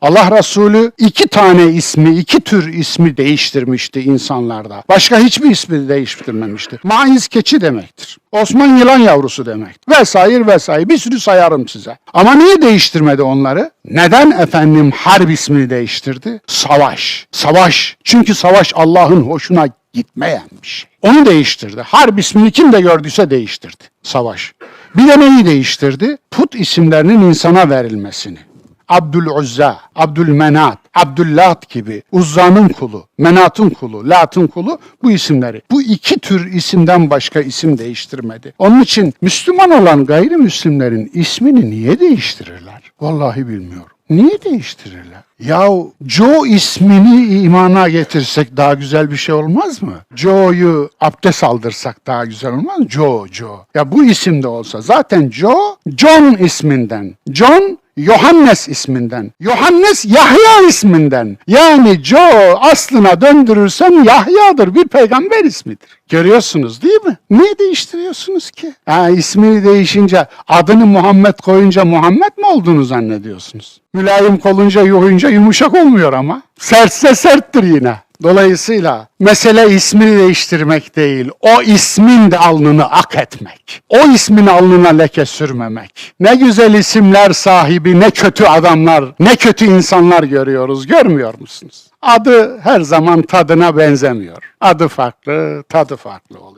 Allah Resulü iki tane ismi, iki tür ismi değiştirmişti insanlarda. Başka hiçbir ismi değiştirmemişti. Maiz keçi demektir. Osman yılan yavrusu demek. Vesaire vesaire bir sürü sayarım size. Ama niye değiştirmedi onları? Neden efendim harp ismini değiştirdi? Savaş. Savaş. Çünkü savaş Allah'ın hoşuna gitmeyen bir şey. Onu değiştirdi. Harp ismini kim de gördüyse değiştirdi. Savaş. Bir de neyi değiştirdi? Put isimlerinin insana verilmesini. Abdüluzza, Abdülmenat, Abdüllat gibi Uzza'nın kulu, Menat'ın kulu, Lat'ın kulu bu isimleri. Bu iki tür isimden başka isim değiştirmedi. Onun için Müslüman olan gayrimüslimlerin ismini niye değiştirirler? Vallahi bilmiyorum. Niye değiştirirler? Yahu Joe ismini imana getirsek daha güzel bir şey olmaz mı? Joe'yu abdest aldırsak daha güzel olmaz mı? Joe, Joe. Ya bu isim de olsa zaten Joe, John isminden. John Yohannes isminden. Yohannes Yahya isminden. Yani Joe aslına döndürürsen Yahya'dır. Bir peygamber ismidir. Görüyorsunuz değil mi? Niye değiştiriyorsunuz ki? Ha, ismini değişince adını Muhammed koyunca Muhammed mi olduğunu zannediyorsunuz? Mülayim kolunca yoğunca yumuşak olmuyor ama. Sertse serttir yine. Dolayısıyla mesele ismini değiştirmek değil, o ismin de alnını ak etmek. O ismin alnına leke sürmemek. Ne güzel isimler sahibi, ne kötü adamlar, ne kötü insanlar görüyoruz, görmüyor musunuz? Adı her zaman tadına benzemiyor. Adı farklı, tadı farklı oluyor.